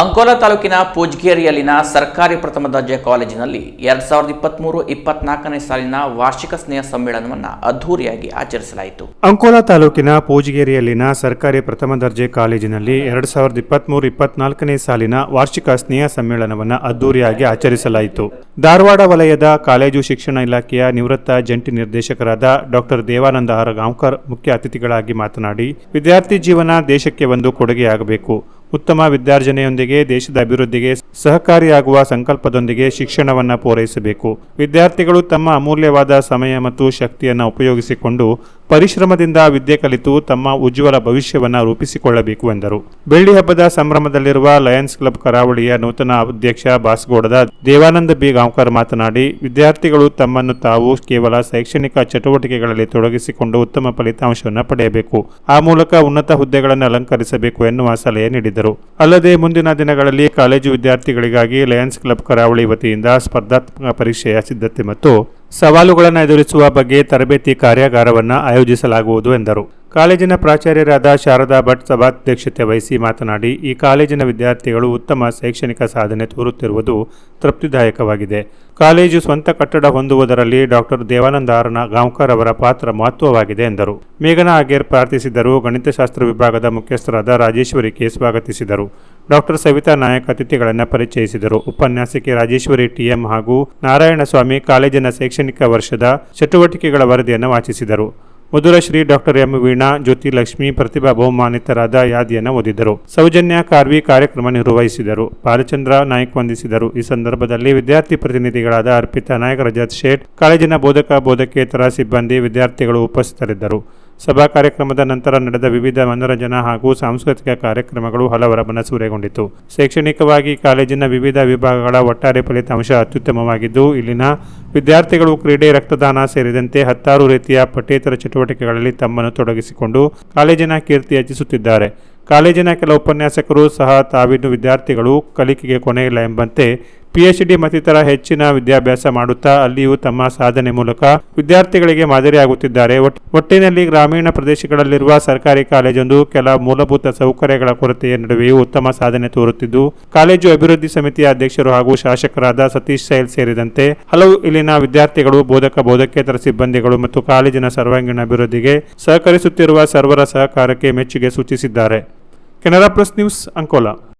ಅಂಕೋಲಾ ತಾಲೂಕಿನ ಪೂಜ್ಗೇರಿಯಲ್ಲಿನ ಸರ್ಕಾರಿ ಪ್ರಥಮ ದರ್ಜೆ ಕಾಲೇಜಿನಲ್ಲಿ ಎರಡ್ ಸಾವಿರದ ಇಪ್ಪತ್ತ್ಮೂರು ಇಪ್ಪತ್ನಾಲ್ಕನೇ ಸಾಲಿನ ವಾರ್ಷಿಕ ಸ್ನೇಹ ಸಮ್ಮೇಳನವನ್ನು ಅದ್ದೂರಿಯಾಗಿ ಆಚರಿಸಲಾಯಿತು. ಅಂಕೋಲಾ ತಾಲೂಕಿನ ಪೂಜ್ಗೇರಿಯಲ್ಲಿನ ಸರ್ಕಾರಿ ಪ್ರಥಮ ದರ್ಜೆ ಕಾಲೇಜಿನಲ್ಲಿ ಎರಡು ಸಾವಿರದ ಇಪ್ಪತ್ತ್ಮೂರು ಇಪ್ಪತ್ನಾಲ್ಕನೇ ಸಾಲಿನ ವಾರ್ಷಿಕ ಸ್ನೇಹ ಸಮ್ಮೇಳನವನ್ನು ಅದ್ದೂರಿಯಾಗಿ ಆಚರಿಸಲಾಯಿತು. ಧಾರವಾಡ ವಲಯದ ಕಾಲೇಜು ಶಿಕ್ಷಣ ಇಲಾಖೆಯ ನಿವೃತ್ತ ಜಂಟಿ ನಿರ್ದೇಶಕರಾದ ಡಾಕ್ಟರ್ ದೇವಾನಂದ ಆರ್ ಗಾಂವ್ಕರ್ ಮುಖ್ಯ ಅತಿಥಿಗಳಾಗಿ ಮಾತನಾಡಿ, ವಿದ್ಯಾರ್ಥಿ ಜೀವನ ದೇಶಕ್ಕೆ ಒಂದು ಕೊಡುಗೆಯಾಗಬೇಕು. ಉತ್ತಮ ವಿದ್ಯಾರ್ಜನೆಯೊಂದಿಗೆ ದೇಶದ ಅಭಿವೃದ್ಧಿಗೆ ಸಹಕಾರಿಯಾಗುವ ಸಂಕಲ್ಪದೊಂದಿಗೆ ಶಿಕ್ಷಣವನ್ನು ಪೂರೈಸಬೇಕು. ವಿದ್ಯಾರ್ಥಿಗಳು ತಮ್ಮ ಅಮೂಲ್ಯವಾದ ಸಮಯ ಮತ್ತು ಶಕ್ತಿಯನ್ನು ಉಪಯೋಗಿಸಿಕೊಂಡು ಪರಿಶ್ರಮದಿಂದ ವಿದ್ಯೆ ಕಲಿತು ತಮ್ಮ ಉಜ್ವಲ ಭವಿಷ್ಯವನ್ನು ರೂಪಿಸಿಕೊಳ್ಳಬೇಕು ಎಂದರು. ಬೆಳ್ಳಿ ಹಬ್ಬದ ಸಂಭ್ರಮದಲ್ಲಿರುವ ಲಯನ್ಸ್ ಕ್ಲಬ್ ಕರಾವಳಿಯ ನೂತನ ಅಧ್ಯಕ್ಷ ಬಾಸ್ಗೌಡದ ದೇವಾನಂದ ಬಿ. ಗಾಂವ್ಕರ್ ಮಾತನಾಡಿ, ವಿದ್ಯಾರ್ಥಿಗಳು ತಮ್ಮನ್ನು ತಾವು ಕೇವಲ ಶೈಕ್ಷಣಿಕ ಚಟುವಟಿಕೆಗಳಲ್ಲಿ ತೊಡಗಿಸಿಕೊಂಡು ಉತ್ತಮ ಫಲಿತಾಂಶವನ್ನು ಪಡೆಯಬೇಕು. ಆ ಮೂಲಕ ಉನ್ನತ ಹುದ್ದೆಗಳನ್ನು ಅಲಂಕರಿಸಬೇಕು ಎನ್ನುವ ಸಲಹೆ ನೀಡಿದರು. ಅಲ್ಲದೆ ಮುಂದಿನ ದಿನಗಳಲ್ಲಿ ಕಾಲೇಜು ವಿದ್ಯಾರ್ಥಿಗಳಿಗಾಗಿ ಲಯನ್ಸ್ ಕ್ಲಬ್ ಕರಾವಳಿ ವತಿಯಿಂದ ಸ್ಪರ್ಧಾತ್ಮಕ ಪರೀಕ್ಷೆಯ ಸಿದ್ಧತೆ ಮತ್ತು ಸವಾಲುಗಳನ್ನು ಎದುರಿಸುವ ಬಗ್ಗೆ ತರಬೇತಿ ಕಾರ್ಯಾಗಾರವನ್ನು ಆಯೋಜಿಸಲಾಗುವುದು ಎಂದರು. ಕಾಲೇಜಿನ ಪ್ರಾಚಾರ್ಯರಾದ ಶಾರದಾ ಭಟ್ ಸಭಾಧ್ಯಕ್ಷತೆ ವಹಿಸಿ ಮಾತನಾಡಿ, ಈ ಕಾಲೇಜಿನ ವಿದ್ಯಾರ್ಥಿಗಳು ಉತ್ತಮ ಶೈಕ್ಷಣಿಕ ಸಾಧನೆ ತೋರುತ್ತಿರುವುದು ತೃಪ್ತಿದಾಯಕವಾಗಿದೆ. ಕಾಲೇಜು ಸ್ವಂತ ಕಟ್ಟಡ ಹೊಂದುವುದರಲ್ಲಿ ಡಾಕ್ಟರ್ ದೇವಾನಂದ ಆರನ ಗಾಂವ್ಕರ್ ಅವರ ಪಾತ್ರ ಮಹತ್ವವಾಗಿದೆ ಎಂದರು. ಮೇಘನಾ ಆಗೇರ್ ಪ್ರಾರ್ಥಿಸಿದರು, ಗಣಿತಶಾಸ್ತ್ರ ವಿಭಾಗದ ಮುಖ್ಯಸ್ಥರಾದ ರಾಜೇಶ್ವರಿ ಕೆ ಸ್ವಾಗತಿಸಿದರು. ಡಾಕ್ಟರ್ ಸವಿತಾ ನಾಯಕ್ ಅತಿಥಿಗಳನ್ನು ಪರಿಚಯಿಸಿದರು. ಉಪನ್ಯಾಸಕಿ ರಾಜೇಶ್ವರಿ ಟಿಎಂ ಹಾಗೂ ನಾರಾಯಣಸ್ವಾಮಿ ಕಾಲೇಜಿನ ಶೈಕ್ಷಣಿಕ ವರ್ಷದ ಚಟುವಟಿಕೆಗಳ ವರದಿಯನ್ನು ವಾಚಿಸಿದರು. ಮಧುರಶ್ರೀ ಡಾಕ್ಟರ್ ಎಂ ವೀಣಾ, ಜ್ಯೋತಿ ಲಕ್ಷ್ಮಿ, ಪ್ರತಿಭಾ ಬಹುಮಾನಿತರಾದ ಯಾದಿಯನ್ನು ಓದಿದರು. ಸೌಜನ್ಯ ಕಾರ್ವಿ ಕಾರ್ಯಕ್ರಮ ನಿರ್ವಹಿಸಿದರು. ಬಾಲಚಂದ್ರ ನಾಯ್ಕ್ ವಂದಿಸಿದರು. ಈ ಸಂದರ್ಭದಲ್ಲಿ ವಿದ್ಯಾರ್ಥಿ ಪ್ರತಿನಿಧಿಗಳಾದ ಅರ್ಪಿತಾ ನಾಯಕ್ ರಜತ್ ಶೇಟ್, ಕಾಲೇಜಿನ ಬೋಧಕ, ಬೋಧಕೇತರ ಸಿಬ್ಬಂದಿ, ವಿದ್ಯಾರ್ಥಿಗಳು ಉಪಸ್ಥಿತರಿದ್ದರು. ಸಭಾ ಕಾರ್ಯಕ್ರಮದ ನಂತರ ನಡೆದ ವಿವಿಧ ಮನೋರಂಜನಾ ಹಾಗೂ ಸಾಂಸ್ಕೃತಿಕ ಕಾರ್ಯಕ್ರಮಗಳು ಹಲವರ ಮನಸೂರೆಗೊಂಡಿತು. ಶೈಕ್ಷಣಿಕವಾಗಿ ಕಾಲೇಜಿನ ವಿವಿಧ ವಿಭಾಗಗಳ ಒಟ್ಟಾರೆ ಫಲಿತಾಂಶ ಅತ್ಯುತ್ತಮವಾಗಿದ್ದು, ಇಲ್ಲಿನ ವಿದ್ಯಾರ್ಥಿಗಳು ಕ್ರೀಡೆ, ರಕ್ತದಾನ ಸೇರಿದಂತೆ ಹತ್ತಾರು ರೀತಿಯ ಪಠ್ಯೇತರ ಚಟುವಟಿಕೆಗಳಲ್ಲಿ ತಮ್ಮನ್ನು ತೊಡಗಿಸಿಕೊಂಡು ಕಾಲೇಜಿನ ಕೀರ್ತಿ ಹೆಚ್ಚಿಸುತ್ತಿದ್ದಾರೆ. ಕಾಲೇಜಿನ ಕೆಲ ಉಪನ್ಯಾಸಕರು ಸಹ ತಾವಿನ್ನು ವಿದ್ಯಾರ್ಥಿಗಳು ಕಲಿಕೆಗೆ ಕೊನೆಯಿಲ್ಲ ಎಂಬಂತೆ ಪಿಎಚ್ಡಿ ಮತ್ತಿತರ ಹೆಚ್ಚಿನ ವಿದ್ಯಾಭ್ಯಾಸ ಮಾಡುತ್ತಾ ಅಲ್ಲಿಯೂ ತಮ್ಮ ಸಾಧನೆ ಮೂಲಕ ವಿದ್ಯಾರ್ಥಿಗಳಿಗೆ ಮಾದರಿಯಾಗುತ್ತಿದ್ದಾರೆ. ಒಟ್- ಒಟ್ಟಿನಲ್ಲಿ ಗ್ರಾಮೀಣ ಪ್ರದೇಶಗಳಲ್ಲಿರುವ ಸರ್ಕಾರಿ ಕಾಲೇಜೊಂದು ಕೆಲ ಮೂಲಭೂತ ಸೌಕರ್ಯಗಳ ಕೊರತೆಯ ನಡುವೆಯೂ ಉತ್ತಮ ಸಾಧನೆ ತೋರುತ್ತಿದ್ದು, ಕಾಲೇಜು ಅಭಿವೃದ್ಧಿ ಸಮಿತಿಯ ಅಧ್ಯಕ್ಷರು ಹಾಗೂ ಶಾಸಕರಾದ ಸತೀಶ್ ಸೈಲ್ ಸೇರಿದಂತೆ ಹಲವು ಇಲ್ಲಿನ ವಿದ್ಯಾರ್ಥಿಗಳು ಬೋಧಕ ಬೋಧಕೇತರ ಸಿಬ್ಬಂದಿಗಳು ಮತ್ತು ಕಾಲೇಜಿನ ಸರ್ವಾಂಗೀಣ ಅಭಿವೃದ್ಧಿಗೆ ಸಹಕರಿಸುತ್ತಿರುವ ಸರ್ವರ ಸಹಕಾರಕ್ಕೆ ಮೆಚ್ಚುಗೆ ಸೂಚಿಸಿದ್ದಾರೆ. Canara plus news Ankola.